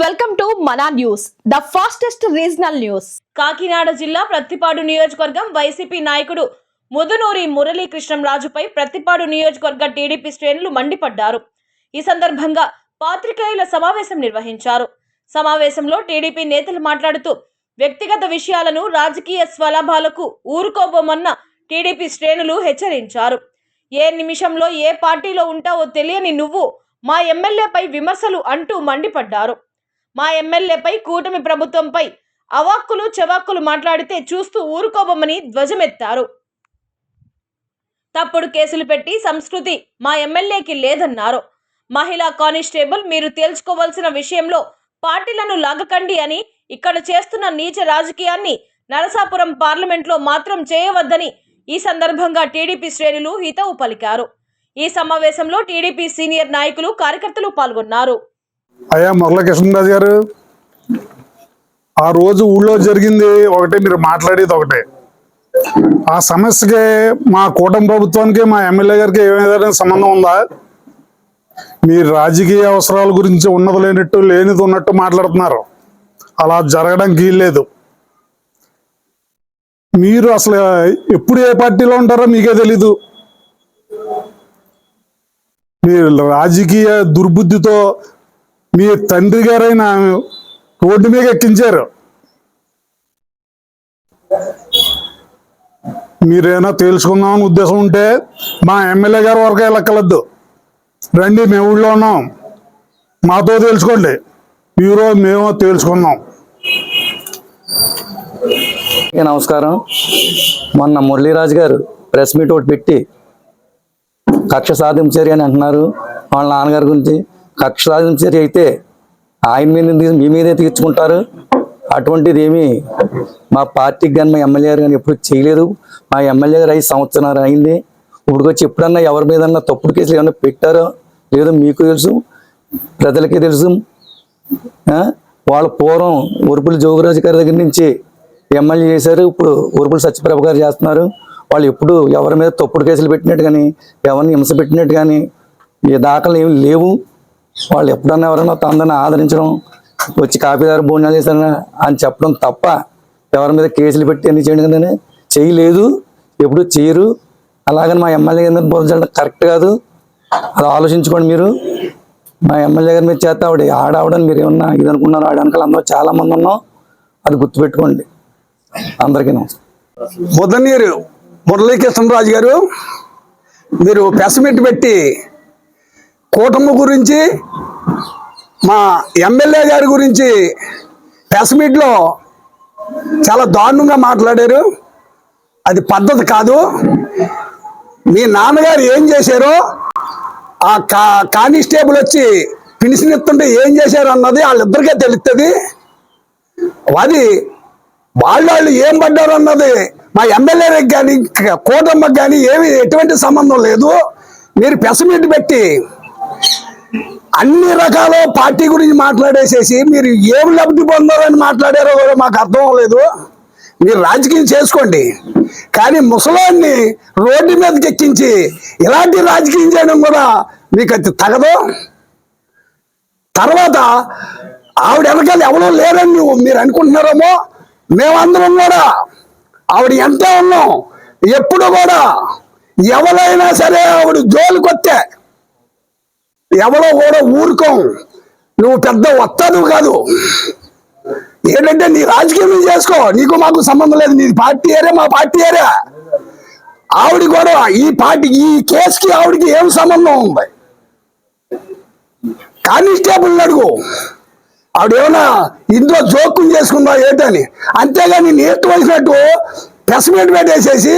Welcome to Mana news the fastest regional news. Kakinada జిల్లా ప్రత్తిపాడు నియోజకవర్గం YCP నాయకుడు ముదునూరి మురళీకృష్ణంరాజుపై ప్రత్తిపాడు నియోజకవర్గ టీడీపీ శ్రేణులు మండిపడ్డారు. ఈ సందర్భంగా పాత్రికేయుల సమావేశం నిర్వహించారు. సమావేశంలో టీడీపీ నేతలు మాట్లాడుతూ వ్యక్తిగత విషయాలను రాజకీయ స్వలాభాలకు ఊరుకోబోమన్న టీడీపీ శ్రేణులు హెచ్చరించారు. ఏ నిమిషంలో ఏ పార్టీలో ఉంటావో తెలియని నువ్వు మా ఎమ్మెల్యేపై విమర్శలు అంటూ మండిపడ్డారు. మా ఎమ్మెల్యేపై కూటమి ప్రభుత్వంపై అవాక్కులు చెవాక్కులు మాట్లాడితే చూస్తూ ఊరుకోబోమని ధ్వజమెత్తారు. తప్పుడు కేసులు పెట్టి సంస్కృతి మా ఎమ్మెల్యేకి లేదన్నారు. మహిళా కానిస్టేబుల్ మీరు తేల్చుకోవాల్సిన విషయంలో పార్టీలను లాగకండి అని ఇక్కడ చేస్తున్న నీచ రాజకీయాన్ని నరసాపురం పార్లమెంట్లో మాత్రం చేయవద్దని ఈ సందర్భంగా టీడీపీ శ్రేణులు హితవు పలికారు. ఈ సమావేశంలో టీడీపీ సీనియర్ నాయకులు కార్యకర్తలు పాల్గొన్నారు. అయ్యా మురళకృష్ణరాజు గారు ఆ రోజు ఊళ్ళో జరిగింది ఒకటే మీరు మాట్లాడేది ఒకటే. ఆ సమస్యకి మా కూటమి ప్రభుత్వానికి మా ఎమ్మెల్యే గారికి ఏమైనా సంబంధం ఉందా? మీరు రాజకీయ అవసరాల గురించి ఉన్నది లేనట్టు లేనిది ఉన్నట్టు మాట్లాడుతున్నారు. అలా జరగడానికి వీల్లేదు మీరు అసలు ఎప్పుడు ఏ పార్టీలో ఉంటారో మీకే తెలీదు. మీరు రాజకీయ దుర్బుద్ధితో మీ తండ్రి గారైన రోడ్డు మీద ఎక్కించారు. మీరేనా తేల్చుకుందామని ఉద్దేశం ఉంటే మా ఎమ్మెల్యే గారి వరకు వెళ్ళక్కలద్దు రండి మేము ఊళ్ళో ఉన్నాం. మాతో తేల్చుకోండి. మీరు మేము తేల్చుకుందాం నమస్కారం. మొన్న మురళీరాజు గారు ప్రెస్ మీట్ ఒకటి పెట్టి కక్ష సాధించారు అని అంటున్నారు. వాళ్ళ నాన్నగారి గురించి కక్ష సాధించారు అయితే ఆయన మీద మీ మీదే తీర్చుకుంటారు. అటువంటిది ఏమీ మా పార్టీకి కానీ మా ఎమ్మెల్యే గారు కానీ ఎప్పుడు చేయలేదు. మా ఎమ్మెల్యే గారు ఐదు సంవత్సరాలు అయింది. ఇప్పుడుకొచ్చి ఎప్పుడన్నా ఎవరి మీద తప్పుడు కేసులు ఏమైనా పెట్టారో లేదో మీకు తెలుసు ప్రజలకి తెలుసు. వాళ్ళ పూర్వం ఉరుపుల జోగురాజు గారి దగ్గర నుంచి ఎమ్మెల్యే చేశారు. ఇప్పుడు ఉరుపుల సత్యప్రభ గారు చేస్తున్నారు. వాళ్ళు ఎప్పుడు ఎవరి మీద తప్పుడు కేసులు పెట్టినట్టు కానీ ఎవరిని హింస పెట్టినట్టు కానీ ఈ దాఖలు ఏమి లేవు. వాళ్ళు ఎప్పుడన్నా ఎవరైనా తనందరిని ఆదరించడం వచ్చి కాపీదారు భోజనాలు చేశారని అని చెప్పడం తప్ప ఎవరి మీద కేసులు పెట్టి అన్ని చేయడం కానీ చేయలేదు ఎప్పుడు చేయరు. అలాగని మా ఎమ్మెల్యే గారి మీద బోధించడం కరెక్ట్ కాదు. అది ఆలోచించుకోండి మీరు. మా ఎమ్మెల్యే గారి మీద చేత ఆవిడ ఆడావడని మీరు ఏమన్నా ఇది అనుకున్నారు ఆడ వెనకాల అందరూ చాలా మంది ఉన్నాం. అది గుర్తుపెట్టుకోండి. అందరికీ నమస్కారం. బుధనీరు మురళీకృష్ణరాజు గారు మీరు పెసమెట్టు పెట్టి కూటమి గురించి మా ఎమ్మెల్యే గారి గురించి ప్రెస్ మీట్లో చాలా దారుణంగా మాట్లాడారు. అది పద్ధతి కాదు. మీ నాన్నగారు ఏం చేశారో ఆ కా కానిస్టేబుల్ వచ్చి పెన్షన్ ఇస్తుంటే ఏం చేశారు అన్నది వాళ్ళిద్దరికే తెలుస్తుంది అది వాళ్ళు వాళ్ళు ఏం పడ్డారు అన్నది మా ఎమ్మెల్యేలకు కానీ కూటమ్మకి కానీ ఏమి ఎటువంటి సంబంధం లేదు. మీరు పెసమిట్ మీట్ పెట్టి అన్ని రకాల పార్టీ గురించి మాట్లాడేసేసి మీరు ఏం లబ్ధి పొందాలని మాట్లాడారో కూడా మాకు అర్థం అవ్వలేదు. మీరు రాజకీయం చేసుకోండి. కానీ ముసలాన్ని రోడ్డు మీదకి ఎక్కించి ఇలాంటి రాజకీయం చేయడం కూడా మీకు అది తగదు. తర్వాత ఆవిడ వెనకాల ఎవరో లేరని మీరు అనుకుంటున్నారేమో మేమందరం కూడా ఆవిడ ఎంత ఉన్నాం ఎప్పుడు కూడా ఎవరైనా సరే ఆవిడ జోలికొస్తే ఎవరో కూడా ఊరుకోం. నువ్వు పెద్ద వస్తాను కాదు. ఏంటంటే నీ రాజకీయం చేసుకో. నీకు మాకు సంబంధం లేదు. నీ పార్టీ ఏరే మా పార్టీ ఏరే ఆవిడ కూడా ఈ పార్టీ ఈ కేసుకి ఆవిడకి ఏం సంబంధం ఉంది? కానిస్టేబుల్ అడుగు. ఆవిడ ఇందులో జోక్యం చేసుకుందా ఏంటని? అంతేగాని నేర్చు వచ్చినట్టు ప్రెస్ మీట్ పెట్టేసేసి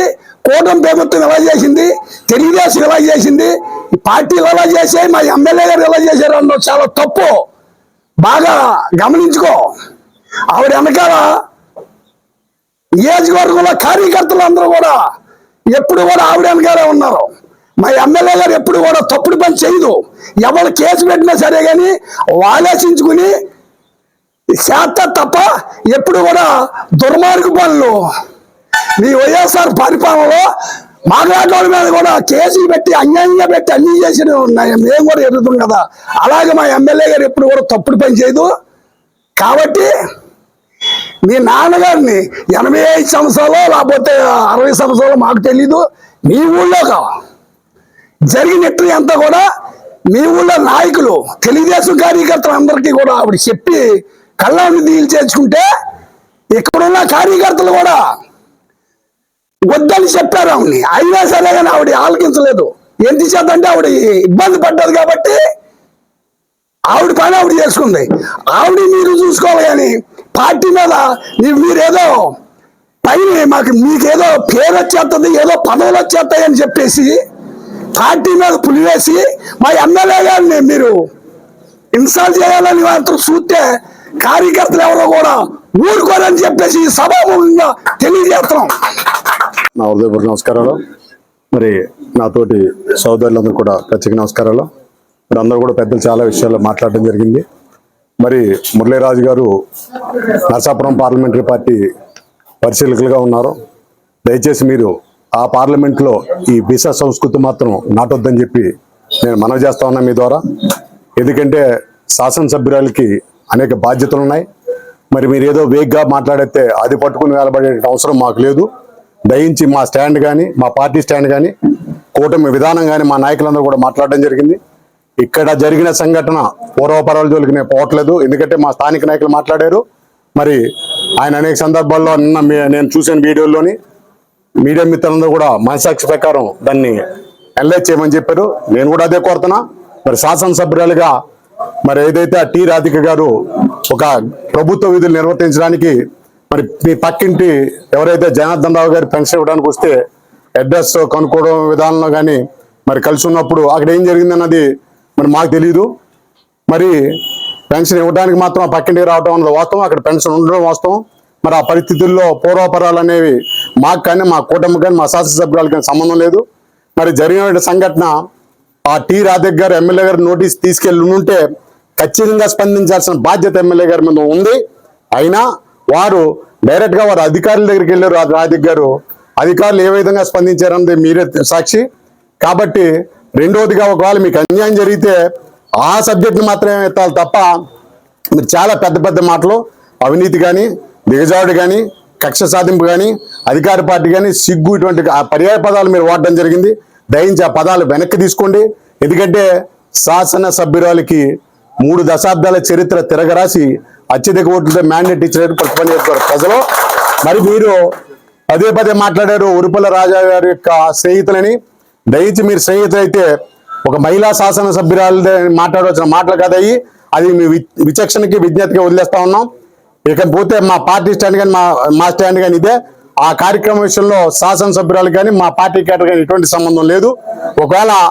కూటమి ప్రభుత్వం ఎలా చేసింది తెలుగుదేశం ఎలా చేసింది ఈ పార్టీలు ఎలా చేసాయి మా ఎమ్మెల్యే గారు ఎలా చేశారు అన్నది చాలా తప్పు. బాగా గమనించుకో. ఆవిడ వెనకాల నియోజకవర్గంలో కార్యకర్తలు అందరూ కూడా ఎప్పుడు కూడా ఆవిడ వెనకాలే ఉన్నారు. మా ఎమ్మెల్యే గారు ఎప్పుడు కూడా తప్పుడు పని చేయదు. ఎవరు కేసు పెట్టినా సరే కానీ ఆలోచించుకుని చేత తప్ప ఎప్పుడు కూడా దుర్మార్గ పనులు. మీ వైఎస్ఆర్ పరిపాలనలో మాట్లాడేవాళ్ళ మీద కూడా కేసులు పెట్టి అన్యాయంగా పెట్టి అన్ని చేసిన ఉన్నాయి మేము కూడా ఎదుగుతాం కదా. అలాగే మా ఎమ్మెల్యే గారు ఎప్పుడు కూడా తప్పుడు పని చేయదు. కాబట్టి మీ నాన్నగారిని ఎనభై ఐదు సంవత్సరాలు లేకపోతే అరవై సంవత్సరాలు మాకు తెలీదు. మీ ఊళ్ళో జరిగినట్టు అంతా కూడా మీ ఊళ్ళో నాయకులు తెలుగుదేశం కార్యకర్తలు అందరికీ కూడా ఆవిడ చెప్పి కళ్ళని నీళ్ళు చేర్చుకుంటే ఇక్కడున్న కార్యకర్తలు కూడా వద్దని చెప్పారు ఆవిడని. అయినా సరే కానీ ఆవిడ ఆలకించలేదు. ఎంత చేద్దంటే ఆవిడ ఇబ్బంది పడ్డది కాబట్టి ఆవిడ పని ఆవిడ చేసుకుంది. ఆవిడ మీరు చూసుకోవాలి కానీ పార్టీ మీద మీరేదో పైన మాకు మీకేదో పేరు వచ్చేస్తుంది ఏదో పదవులు వచ్చేస్తాయి అని చెప్పేసి పార్టీ మీద పులివేసి మా ఎమ్మెల్యే గారిని మీరు ఇన్స్టాల్ చేయాలని మాత్రం చూస్తే కార్యకర్తలు ఎవరో కూడా ఊరుకోరని చెప్పేసి సభాముఖంగా తెలియజేస్తున్నాం. నా హృదయపూర్వ నమస్కారాలు. మరి నాతోటి సోదరులందరూ కూడా ప్రత్యేక నమస్కారాలు. మరి అందరూ కూడా పెద్దలు చాలా విషయాల్లో మాట్లాడడం జరిగింది. మరి మురళీరాజు గారు నరసాపురం పార్లమెంటరీ పార్టీ పరిశీలకులుగా ఉన్నారు. దయచేసి మీరు ఆ పార్లమెంట్లో ఈ బీసా సంస్కృతి మాత్రం నాటొద్దని చెప్పి నేను మనవి చేస్తా ఉన్నా మీ ద్వారా. ఎందుకంటే శాసనసభ్యురాలకి అనేక బాధ్యతలు ఉన్నాయి మరి మీరు ఏదో వేగ్గా మాట్లాడితే అది పట్టుకుని వేలబడే అవసరం మాకు లేదు. దయించి మా స్టాండ్ కానీ మా పార్టీ స్టాండ్ కానీ కూటమి విధానం కానీ మా నాయకులందరూ కూడా మాట్లాడడం జరిగింది. ఇక్కడ జరిగిన సంఘటన పూర్వపరాల జోలికి నేను పోవట్లేదు. ఎందుకంటే మా స్థానిక నాయకులు మాట్లాడారు. మరి ఆయన అనేక సందర్భాల్లో నిన్న నేను చూసిన వీడియోలోని మీడియా మిత్రులందరూ కూడా మనసాక్షి ప్రకారం దాన్ని అనలైజ్ చేయమని చెప్పారు. నేను కూడా అదే కోరుతున్నా. మరి శాసనసభ్యురాలుగా మరి ఏదైతే ఆ టి రాధిక గారు ఒక ప్రభుత్వ విధులు నిర్వర్తించడానికి మరి మీ పక్కింటి ఎవరైతే జనార్దన్ రావు గారి పెన్షన్ ఇవ్వడానికి వస్తే అడ్రస్ కనుక్కోవడం విధానంలో కానీ మరి కలిసి ఉన్నప్పుడు అక్కడ ఏం జరిగింది అన్నది మరి మాకు తెలియదు మరి పెన్షన్ ఇవ్వడానికి మాత్రం ఆ పక్కింటికి రావడం అన్నది వాస్తవం. అక్కడ పెన్షన్ ఉండడం వాస్తవం. మరి ఆ పరిస్థితుల్లో పూర్వపరాలు అనేవి మాకు కానీ మా కూటమి కానీ మా శాసనసభ్యురాలు కానీ సంబంధం లేదు. మరి జరిగిన సంఘటన ఆ టీ రాధక్ గారు ఎమ్మెల్యే గారు నోటీస్ తీసుకెళ్ళి ఉంటే ఖచ్చితంగా స్పందించాల్సిన బాధ్యత ఎమ్మెల్యే గారి మీద ఉంది. అయినా వారు డైరెక్ట్గా వారు అధికారుల దగ్గరికి వెళ్ళారు. రా- రాధిక్ గారు. అధికారులు ఏ విధంగా స్పందించారన్నది మీరే సాక్షి. కాబట్టి రెండవదిగా ఒకవేళ మీకు అన్యాయం జరిగితే ఆ సబ్జెక్ట్ని మాత్రమే ఎత్తాలి తప్ప మీరు చాలా పెద్ద పెద్ద మాటలు. అవినీతి కానీ దిగజాడు కానీ కక్ష సాధింపు కానీ అధికార పార్టీ కానీ సిగ్గు ఇటువంటి ఆ పర్యాయ పదాలు మీరు వాడడం జరిగింది. దయించి ఆ పదాలు వెనక్కి తీసుకోండి. ఎందుకంటే శాసన సభ్యురాలకి మూడు దశాబ్దాల చరిత్ర తిరగరాసి అత్యధిక ఓట్లతో మ్యాండేట్ ఇచ్చినట్టు ప్రతిపక్ష నియోజకవర్గ ప్రజలు. మరి మీరు పదే పదే మాట్లాడారు ఉరుపల రాజా గారి యొక్క స్నేహితులని. దయచి మీరు స్నేహితులైతే ఒక మహిళా శాసన సభ్యురాలు మాట్లాడవలసిన మాటలు కదయ్యి అది మీ వి- విచక్షణకి విజ్ఞతకి వదిలేస్తా ఉన్నాం. ఇకపోతే మా పార్టీ స్టాండ్ కానీ మా మా స్టాండ్ కానీ ఇదే. ఆ కార్యక్రమం విషయంలో శాసనసభ్యురాలు కానీ మా పార్టీ కేటర్ కానీ ఎటువంటి సంబంధం లేదు. ఒకవేళ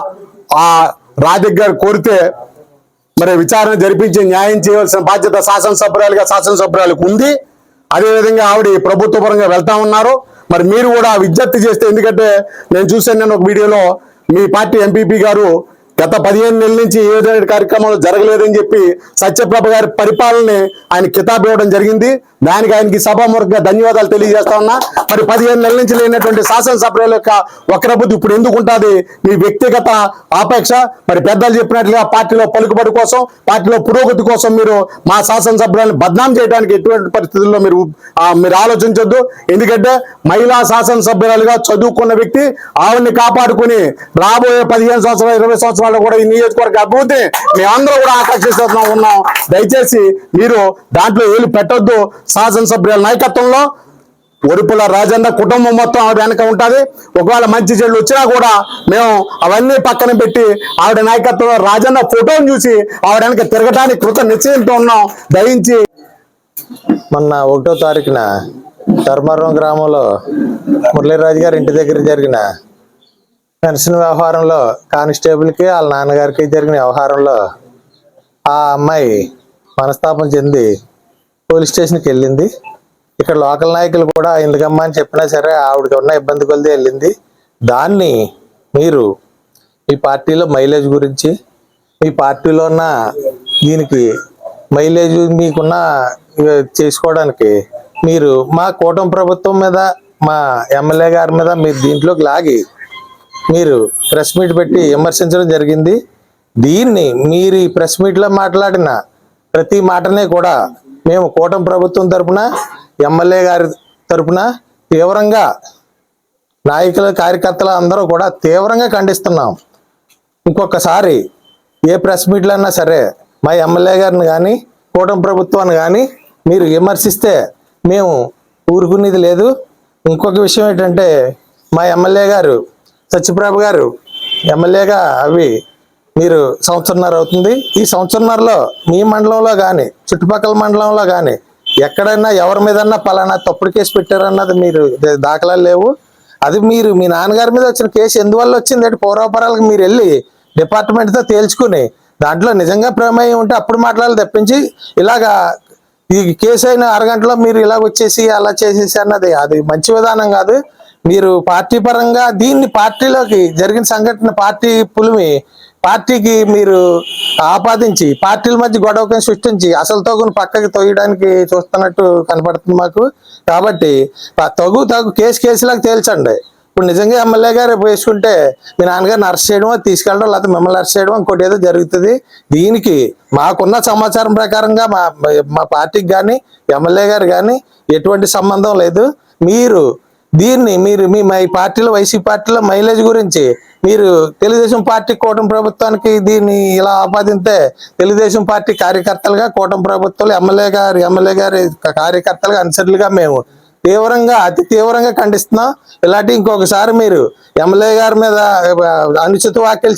ఆ రాధిక్ గారు కోరితే మరి విచారణ జరిపించి న్యాయం చేయవలసిన బాధ్యత శాసనసభ్యురాలుగా శాసనసభ్యురాలకు ఉంది. అదేవిధంగా ఆవిడ ప్రభుత్వ పరంగా వెళ్తా ఉన్నారు. మరి మీరు కూడా విజ్ఞప్తి చేస్తే ఎందుకంటే నేను చూశాను నేను ఒక వీడియోలో మీ పార్టీ ఎంపీపీ గారు గత పదిహేను నెలల నుంచి ఏ విధమైన కార్యక్రమాలు జరగలేదని చెప్పి సత్యప్రభ గారి పరిపాలనని ఆయన కితాబ్ ఇవ్వడం జరిగింది. దానికి ఆయనకి సభాముఖంగా ధన్యవాదాలు తెలియజేస్తా ఉన్నా. మరి పదిహేను నెలల నుంచి లేనటువంటి శాసనసభ్యుల యొక్క వక్రబుద్ధి ఇప్పుడు ఎందుకు ఉంటుంది? మీ వ్యక్తిగత ఆపేక్ష. మరి పెద్దలు చెప్పినట్లుగా పార్టీలో పలుకుబడి కోసం పార్టీలో పురోగతి కోసం మీరు మా శాసనసభ్యులను బద్నాం చేయడానికి ఎటువంటి పరిస్థితుల్లో మీరు మీరు ఆలోచించొద్దు. ఎందుకంటే మహిళా శాసనసభ్యురాలుగా చదువుకున్న వ్యక్తి ఆవిడ్ని కాపాడుకుని రాబోయే పదిహేను సంవత్సరాలు ఇరవై సంవత్సరాలు కూడా ఈ నియోజకవర్గ అభివృద్ధిని మేమందరూ కూడా ఆకర్షిస్తున్నాం ఉన్నాం దయచేసి మీరు దాంట్లో ఏళ్ళు పెట్టొద్దు. శాసనసభ్యుల నాయకత్వంలో ఒరుపుల రాజన్న కుటుంబం మొత్తం ఆవిడ వెనక ఉంటుంది. ఒకవేళ మంచి చెడు వచ్చినా కూడా మేము అవన్నీ పక్కన పెట్టి ఆవిడ నాయకత్వంలో రాజన్న ఫోటోని చూసి ఆవిడ వెనక తిరగడానికి కృత నిశ్చయంతో ఉన్నాం. దయించి మొన్న ఒకటో తారీఖున ధర్మారం గ్రామంలో మురళీరాజు గారి ఇంటి దగ్గర జరిగిన పెన్షన్ వ్యవహారంలో కానిస్టేబుల్కి వాళ్ళ నాన్నగారికి జరిగిన వ్యవహారంలో ఆ అమ్మాయి మనస్తాపం చెంది పోలీస్ స్టేషన్కి వెళ్ళింది. ఇక్కడ లోకల్ నాయకులు కూడా ఎందుకమ్మా అని చెప్పినా సరే ఆవిడకి ఉన్న ఇబ్బంది కొలిది వెళ్ళింది. దాన్ని మీరు మీ పార్టీలో మైలేజ్ గురించి మీ పార్టీలో ఉన్న దీనికి మైలేజ్ మీకున్న చేసుకోవడానికి మీరు మా కూటమి ప్రభుత్వం మీద మా ఎమ్మెల్యే గారి మీద మీరు దీంట్లోకి లాగి మీరు ప్రెస్ మీట్ పెట్టి విమర్శించడం జరిగింది. దీన్ని మీరు ఈ ప్రెస్ మీట్లో మాట్లాడిన ప్రతి మాటనే కూడా మేము కూటమి ప్రభుత్వం తరపున ఎమ్మెల్యే గారి తరపున తీవ్రంగా నాయకులు కార్యకర్తలు అందరూ కూడా తీవ్రంగా ఖండిస్తున్నాం. ఇంకొకసారి ఏ ప్రెస్ మీట్లన్నా సరే మా ఎమ్మెల్యే గారిని కానీ కూటమి ప్రభుత్వాన్ని కానీ మీరు విమర్శిస్తే మేము ఊరుకునేది లేదు. ఇంకొక విషయం ఏంటంటే మా ఎమ్మెల్యే గారు సత్యప్రభ గారు ఎమ్మెల్యేగా అవి మీరు సంవత్సరంన్నర అవుతుంది. ఈ సంవత్సరంన్నరలో మీ మండలంలో కానీ చుట్టుపక్కల మండలంలో కానీ ఎక్కడైనా ఎవరి మీదన్నా పలానా తప్పుడు కేసు పెట్టారన్నది మీరు దాఖలాలు లేవు. అది మీరు మీ నాన్నగారి మీద వచ్చిన కేసు ఎందువల్ల వచ్చింది? అంటే పూర్వపరాలకు మీరు వెళ్ళి డిపార్ట్మెంట్తో తేల్చుకుని దాంట్లో నిజంగా ప్రమేయం ఉంటే అప్పుడు మాట్లాడాలి తప్పించి ఇలాగా ఈ కేసు అయిన అరగంటలో మీరు ఇలాగ వచ్చేసి అలా చేసేసి అన్నది అది మంచి విధానం కాదు. మీరు పార్టీ పరంగా దీన్ని పార్టీలోకి జరిగిన సంఘటన పార్టీ పులిమి పార్టీకి మీరు ఆపాదించి పార్టీల మధ్య గొడవకం సృష్టించి అసలు తగును పక్కకి తొయ్యడానికి చూస్తున్నట్టు కనపడుతుంది మాకు. కాబట్టి తగు తగు కేసు కేసులాగా తేల్చండి. ఇప్పుడు నిజంగా ఎమ్మెల్యే గారు వేసుకుంటే మీ నాన్నగారిని అరెస్ట్ చేయడం తీసుకెళ్ళడం లేకపోతే మిమ్మల్ని అరెస్ట్ చేయడం ఇంకోటి ఏదో జరుగుతుంది. దీనికి మాకున్న సమాచారం ప్రకారంగా మా మా పార్టీకి కానీ ఎమ్మెల్యే గారు కానీ ఎటువంటి సంబంధం లేదు. మీరు దీన్ని మీరు మీ మై పార్టీలో వైసీపీ పార్టీలో మైలేజ్ గురించి మీరు తెలుగుదేశం పార్టీ కూటమి ప్రభుత్వానికి దీన్ని ఇలా ఆపాదిస్తే తెలుగుదేశం పార్టీ కార్యకర్తలుగా కూటమి ప్రభుత్వాలు ఎమ్మెల్యే గారు ఎమ్మెల్యే గారి కార్యకర్తలుగా అనుసరులుగా మేము తీవ్రంగా అతి తీవ్రంగా ఖండిస్తున్నాం. ఇలాంటి ఇంకొకసారి మీరు ఎమ్మెల్యే గారి మీద అనుచిత వ్యాఖ్యలు